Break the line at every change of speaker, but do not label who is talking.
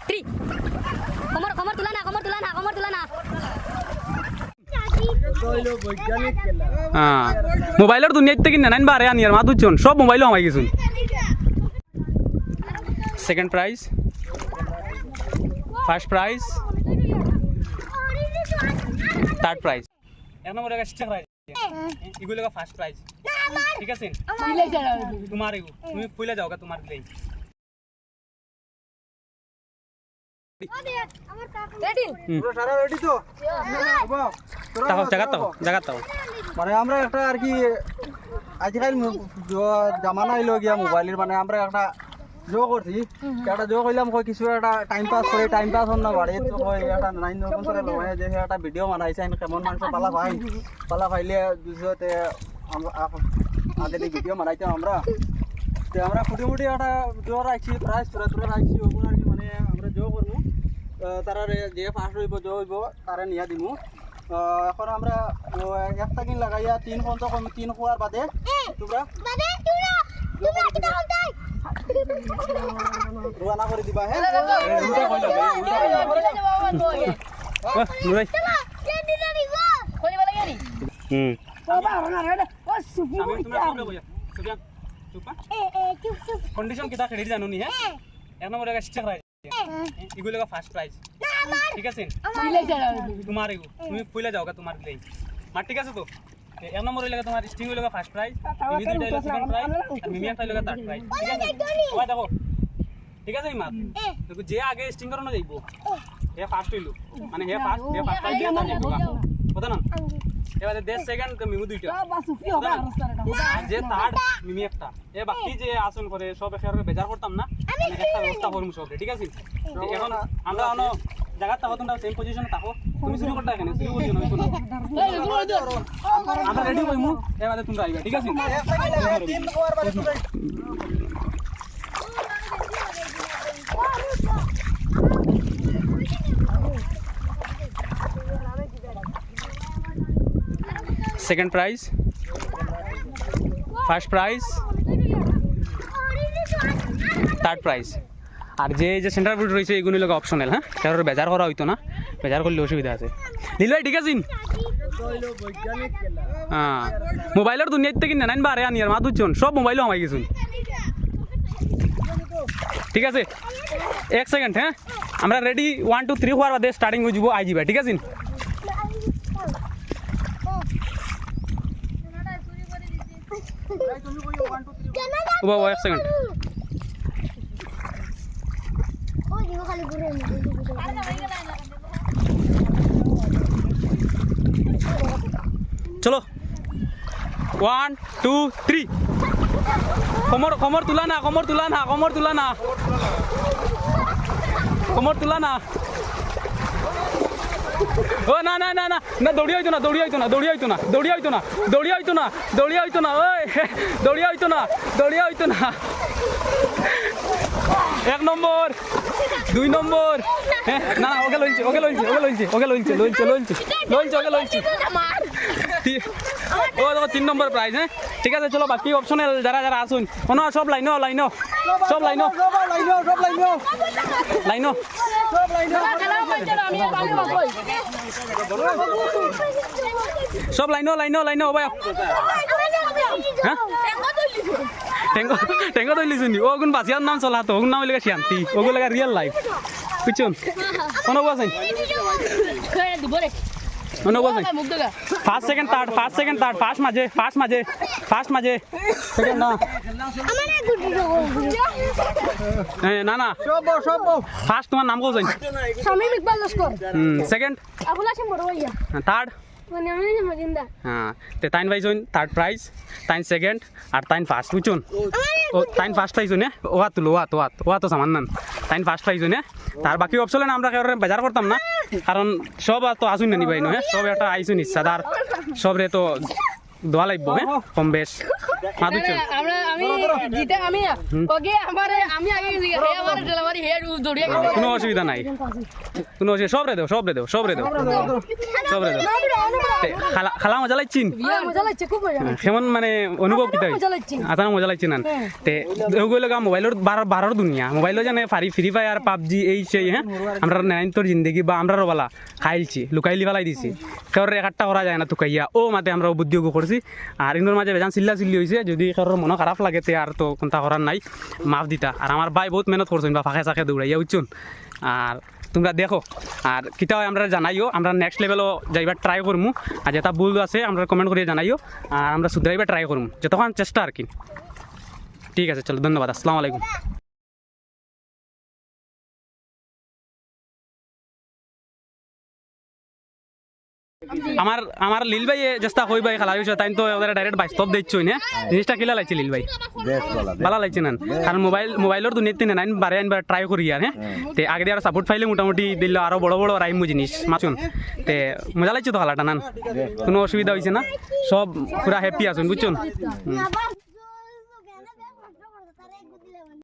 Three কমর কমর তুলা না কমর তুলা না কমর তুলা না
হ্যাঁ মোবাইলের দুনিয়ার থেকে নানাইন বারে আনি আর মা দুজন সব মোবাইলও আমাই গেছুন second prize first prize third prize এক নম্বর প্রাইজ এগুলো ফার্স্ট প্রাইজ ঠিক আছে? তোমার তুমি কইলা যাও তোমার দিলেই।
মানে আমরা একটা আর কি আজকাল জামানা গিয়া মোবাইলের মানে আমরা একটা জো করছি। একটা জো করলাম কই কিছু একটা টাইম পাস করে টাইম পাস হন না বাড়ি তো কই একটা নাইন নতুন করে লয় যে একটা ভিডিও বানাইছে কেমন মানুষ পালা পাই। পালা পাইলে দুশোতে আমরা আগে ভিডিও বানাইতাম আমরা। তো আমরা ফুটি মুটি একটা জো রাখছি প্রাইস তোরা তোরা রাখছি ওগুলো আর কি মানে আমরা জো করব। তারা যে ফার্স্ট হইব জো হইব তারা নিয়া দিমু। এখন আমরা ও, একটা কিন লাগাইয়া তিন কম- তিন খোয়ার বাদে তোমরা রোয়ানা করে দিবা হ্যাঁ
হুম কন্ডিশন কিতা খেলি জানো নি? হ্যাঁ এক নম্বর প্রাইজ এগুলো ফার্স্ট প্রাইজ ঠিক আছে? তোমার তুমি কইলা যাও তোমার দিলেই। মার ঠিক আছে তো? এক নম্বর হইলে তোমার স্টিং হইলে ফার্স্ট প্রাইজ তুমি দুইটা হইলে সেকেন্ড প্রাইজ আর মিমি একটা হইলে থার্ড প্রাইজ ঠিক আছে? ওই দেখো। ঠিক আছে মাত দেখো যে আগে স্টিং করানো যাইব হে ফার্স্ট হইল। মানে হে ফার্স্ট হে ফার্স্ট প্রাইজ দিয়ে তার যাইব কথা না? এবারে দেড় সেকেন্ড মিমু দুইটা। যে থার্ড মিমি একটা। এ বাকি যে আসন করে সব একেবারে বেজার করতাম না? একটা ব্যবস্থা করব সব ঠিক আছে এখন আমরা অন জায়গা থাকো তোমরা সেম পজিশনে থাকো তুমি শুরু করতে এখানে শুরু করছ না আমরা রেডি হইমু এবারে তোমরা আইবা ঠিক আছে
তোমরা
second prize first prize third prize আর যে যে সেন্টার ফুড রয়েছে এগুলো লোক অপশনাল হ্যাঁ? কারোর বেজার করা হইতো না। বেজার করলে অসুবিধা আছে। নীল ভাই, ঠিক আছে হ্যাঁ। মোবাইলের দুনিয়ার থেকে নানাইন বারে আনি আর মা দুজন সব মোবাইলও আমাই গেছুন ঠিক আছে? এক সেকেন্ড হ্যাঁ? আমরা রেডি ওয়ান টু থ্রি হওয়ার বাদে স্টার্টিং হয়ে যাব, আই যাবে ঠিক আছে বাবা এক সেকেন্ড চলো ওয়ান টু থ্রি কমর কমর তুলা না কমর তুলা না কমর তুলা না কমর তুলা না ও না না না না না দৌড়ি হইতো না দৌড়ি হইতো না দৌড়ি হইতো না দৌড়ি হইতো না দৌড়ি হইতো না দৌড়ি হইতো না, ওই দৌড়ি হইতো না দৌড়ি হইতো না। এক নম্বর, দুই নম্বর হ্যাঁ না, ওকে লইছি ওকে লইছি ওকে লইছি ওকে লইছি লইছে লইছে লইছে ওকে লইছে ও তিন নম্বর প্রাইজ হ্যাঁ? ঠিক আছে চলো বাকি অপশনাল যারা যারা আসুন। কোনো সব লাইনো লাইনো সব লাইনো
লাইনো সব লাইনো
লাইনো
লাইনো
ভাই। হ্যাঁ? টেঙ্গো টেঙ্গো তো লিখুন ও গুণ বাসিয়ার নাম চলা তো ওগুন নাম লেগে শান্তি? ওগুলো লেগে রিয়েল লাইফ বুঝছেন কোনো বসেন বসেন first second third first second third first মাঝে ফার্স্ট মাঝে ফার্স্ট মাঝে। সেকেন্ড না। হ্যাঁ, না না।
সব সব
ফার্স্ট তোমার নাম কোথায়
শামিম ইকবাল লস্কর।
হুম সেকেন্ড
আবুল হাসিম বড় ভাইয়া
থার্ড
মানে
হ্যাঁ তে তাইন পাইছুন থার্ড প্রাইজ তাইন সেকেন্ড আর তাইন ফার্স্ট বুঝছুন ও তাইন ফার্স্ট পাইছুন হ্যাঁ ওয়া তুলো ওয়া তো ওয়া ওয়া তো সামান নান। তাইন ফার্স্ট পাইছুন হ্যাঁ তার বাকি অপশনে আমরা কেউ বেজার করতাম না। কারণ সব আর তো আসুন না নিবাই হ্যাঁ? সব একটা আইসুন ইচ্ছাদার সব সবরে তো দোয়া লাগবো হ্যাঁ? কম বেশ। মা দিচ্ছ
আমরা আমি জিতে আমি ওকে আমার আমি আগে গেছি হে আমার ডেলিভারি হে দৌড়িয়ে গেছে।
কোনো অসুবিধা নাই। কোনো অসুবিধা সব রে দেও সব রে দেও সব রে দেও সব রে দেও খালা খালা মজা লাগছিন
মজা
কেমন মানে অনুভব কিতা
মজা লাগছে।
আতানো মজা লাগছে না? তে ওগুলো গা মোবাইলের বার বারোর দুনিয়া। মোবাইলও জানে ফারি ফ্রি ফায়ার পাবজি এই সেই হ্যাঁ? আমরা নাইন তোর জিন্দগি বা আমরা রবালা খাইলছি লুকাইলি ফেলাই দিছি। কেউর একটা করা যায় না তুকাইয়া। ও মাতে আমরা বুদ্ধি করছি। আর ইন্দোর মাঝে বেজান চিল্লা চিল্লি হয়েছে যদি কারোর মনে খারাপ লাগে তে আর তো কোনটা করার নাই। মাফ দিতা। আর আমার ভাই বহুত মেহনত করছেন বা ফাঁকে চাকে দৌড়াইয়া উঠছুন আর তোমরা দেখো। আর কিটাও আমরা জানাইও। আমরা নেক্সট লেভেলও যাইবার ট্রাই করমু আর যেটা ভুল আছে আমরা কমেন্ট করিয়ে জানাইও। আর আমরা শুধরাইবার ট্রাই করমু যতক্ষণ চেষ্টা আর কি। ঠিক আছে, চলো, ধন্যবাদ। আসসালামু আলাইকুম। আমার আমার লীল ভাই চেষ্টা হই ভাই খালা হয়েছে তাই তো ডাইরেক্ট বাস্তব দেখছ না। জিনিসটা কিলা লাগছে লীল ভাই? ভালো লাগছে না কারণ মোবাইল মোবাইলের দুনিয়াতে না নাইন বারে আনবার ট্রাই করি আর হ্যাঁ? তে আগে দিয়ে আর সাপোর্ট পাইলে মোটামুটি দিল আরও বড় বড় রাইমু জিনিস মাছুন তে মজা লাগছে তো খেলাটা নান। কোনো অসুবিধা হয়েছে না? সব পুরা হ্যাপি আছেন বুঝছেন? হুম।